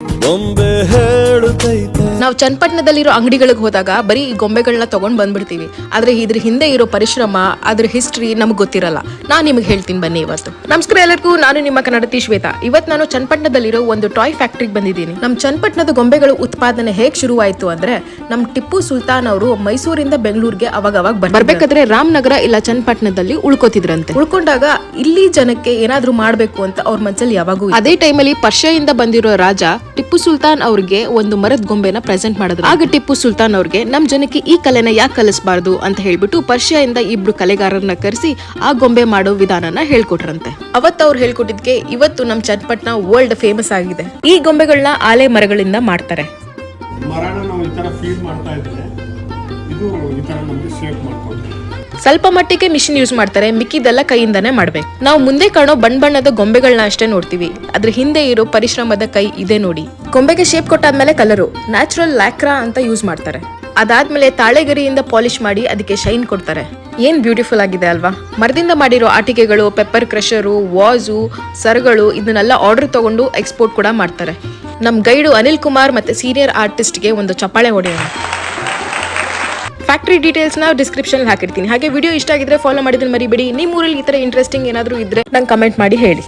you. ನಾವು ಚನ್ನಪಟ್ಟಣದಲ್ಲಿರೋ ಅಂಗಡಿಗಳಿಗೆ ಹೋದಾಗ ಬರೀ ಈ ಗೊಂಬೆಗಳನ್ನ ತಗೊಂಡ್ ಬಂದ್ಬಿಡ್ತೀವಿ. ಆದ್ರೆ ಇದ್ರ ಹಿಂದೆ ಇರೋ ಪರಿಶ್ರಮ ಅದ್ರ ಹಿಸ್ಟ್ರಿ ನಮ್ಗೆ ಗೊತ್ತಿರಲ್ಲ. ನಾನು ನಿಮ್ಗೆ ಹೇಳ್ತೀನಿ ಬನ್ನಿ ಇವತ್ತು. ನಮಸ್ಕಾರ ಎಲ್ಲರಿಗೂ ನಾನು ನಿಮ್ಮ ಕನ್ನಡತಿ ಶ್ವೇತಾ. ಇವತ್ತು ನಾನು ಚನ್ನಪಟ್ಟಣದಲ್ಲಿರೋ ಒಂದು ಟಾಯ್ ಫ್ಯಾಕ್ಟ್ರಿಗೆ ಬಂದಿದ್ದೀನಿ. ನಮ್ಮ ಚನ್ನಪಟ್ಟಣದ ಗೊಂಬೆಗಳು ಉತ್ಪಾದನೆ ಹೇಗೆ ಶುರುವಾಯಿತು ಅಂದ್ರೆ ನಮ್ಮ ಟಿಪ್ಪು ಸುಲ್ತಾನ್ ಅವರು ಮೈಸೂರಿಂದ ಬೆಂಗಳೂರಿಗೆ ಅವಾಗ ಅವಾಗ ಬರ್ಬೇಕಾದ್ರೆ ರಾಮನಗರ ಇಲ್ಲ ಚನ್ನಪಟ್ಟಣದಲ್ಲಿ ಉಳ್ಕೋತಿದ್ರಂತೆ. ಉಳ್ಕೊಂಡಾಗ ಇಲ್ಲಿ ಜನಕ್ಕೆ ಏನಾದರೂ ಮಾಡ್ಬೇಕು ಅಂತ ಅವ್ರ ಮನಸ್ಸಲ್ಲಿ ಯಾವಾಗೂ ಇತ್ತು. ಅದೇ ಟೈಮಲ್ಲಿ ಪರ್ಷಿಯಿಂದ ಬಂದಿರೋ ರಾಜ ಟಿಪ್ಪು ಸುಲ್ತಾನ್ ಅವ್ರಿಗೆ ಒಂದು ಮರದ ಗೊಂಬೆನ ಪ್ರೆಸೆಂಟ್ ಮಾಡಿದ್ರು. ಆಗ ಟಿಪ್ಪು ಸುಲ್ತಾನ್ ಅವ್ರಿಗೆ, ನಮ್ ಜನಕ್ಕೆ ಈ ಕಲೆನ ಯಾಕೆ ಕಲಿಸಬಾರ್ದು? ಅಂತ ಹೇಳ್ಬಿಟ್ಟು ಪರ್ಷಿಯಿಂದ ಇಬ್ರು ಕಲೆಗಾರರನ್ನ ಕರೆಸಿ ಆ ಗೊಂಬೆ ಮಾಡೋ ವಿಧಾನನ ಹೇಳ್ಕೊಟ್ರಂತೆ. ಅವತ್ತು ಅವ್ರು ಹೇಳ್ಕೊಟ್ಟಿದ್ಕೆ, ಇವತ್ತು ನಮ್ ಚಟ್ಪಟ್ನ ವರ್ಲ್ಡ್ ಫೇಮಸ್ ಆಗಿದೆ. ಈ ಗೊಂಬೆಗಳನ್ನ ಆಲೆ ಮರಗಳಿಂದ ಮಾಡ್ತಾರೆ. ಮರನ ನಾವು ಈ ತರ ಫೀಡ್ ಮಾಡ್ತಾ ಇದ್ರೆ, ಇದು ಈ ತರ ನಮಗೆ ಶೇಪ್ ಸ್ವಲ್ಪ ಮಟ್ಟಿಗೆ ಮಿಷಿನ್ ಯೂಸ್ ಮಾಡ್ತಾರೆ, ಮಿಕ್ಕಿದೆಲ್ಲ ಕೈಯಿಂದಾನೇ ಮಾಡ್ಬೇಕು. ನಾವು ಮುಂದೆ ಕಾಣೋ ಬಣ್ಣ ಬಣ್ಣದ ಗೊಂಬೆಗಳನ್ನ ಅಷ್ಟೇ ನೋಡ್ತೀವಿ. ಅದ್ರ ಹಿಂದೆ ಇರೋ ಪರಿಶ್ರಮದ ಕೈ ಇದೆ ನೋಡಿ. ಗೊಂಬೆಗೆ ಶೇಪ್ ಕೊಟ್ಟಾದ್ಮೇಲೆ ಕಲರು ನ್ಯಾಚುರಲ್ ಲ್ಯಾಕ್ರಾ ಅಂತ ಯೂಸ್ ಮಾಡ್ತಾರೆ. ಅದಾದ್ಮೇಲೆ ತಾಳೆಗರಿಯಿಂದ ಪಾಲಿಶ್ ಮಾಡಿ ಅದಕ್ಕೆ ಶೈನ್ ಕೊಡ್ತಾರೆ. ಏನ್ ಬ್ಯೂಟಿಫುಲ್ ಆಗಿದೆ ಅಲ್ವಾ? ಮರದಿಂದ ಮಾಡಿರೋ ಆಟಿಕೆಗಳು ಪೆಪ್ಪರ್ ಕ್ರಷರು ವಾಜು ಸರಗಳು, ಇದನ್ನೆಲ್ಲ ಆರ್ಡರ್ ತಗೊಂಡು ಎಕ್ಸ್ಪೋರ್ಟ್ ಕೂಡ ಮಾಡ್ತಾರೆ. ನಮ್ ಗೈಡು ಅನಿಲ್ ಕುಮಾರ್ ಮತ್ತೆ ಸೀನಿಯರ್ ಆರ್ಟಿಸ್ಟ್ಗೆ ಒಂದು ಚಪ್ಪಾಳೆ ಹೊಡೆಯೋಣ. ಫ್ಯಾಕ್ಟ್ರಿ ಡೀಟೇಲ್ಸ್ನ ಡಿಸ್ಕ್ರಿಪ್ಷನ್ ಹಾಕಿರ್ತೀನಿ. ಹಾಗೆ ವಿಡಿಯೋ ಇಷ್ಟ ಆಗಿದ್ರೆ ಫಾಲೋ ಮಾಡಿದ್ರೆ ಮರಿಬೇಡಿ. ನಿಮ್ಮ ಊರಲ್ಲಿ ಈ ತರ ಇಂಟ್ರೆಸ್ಟಿಂಗ್ ಏನಾದರೂ ಇದ್ರೆ ನಂಗೆ ಕಮೆಂಟ್ ಮಾಡಿ ಹೇಳಿ.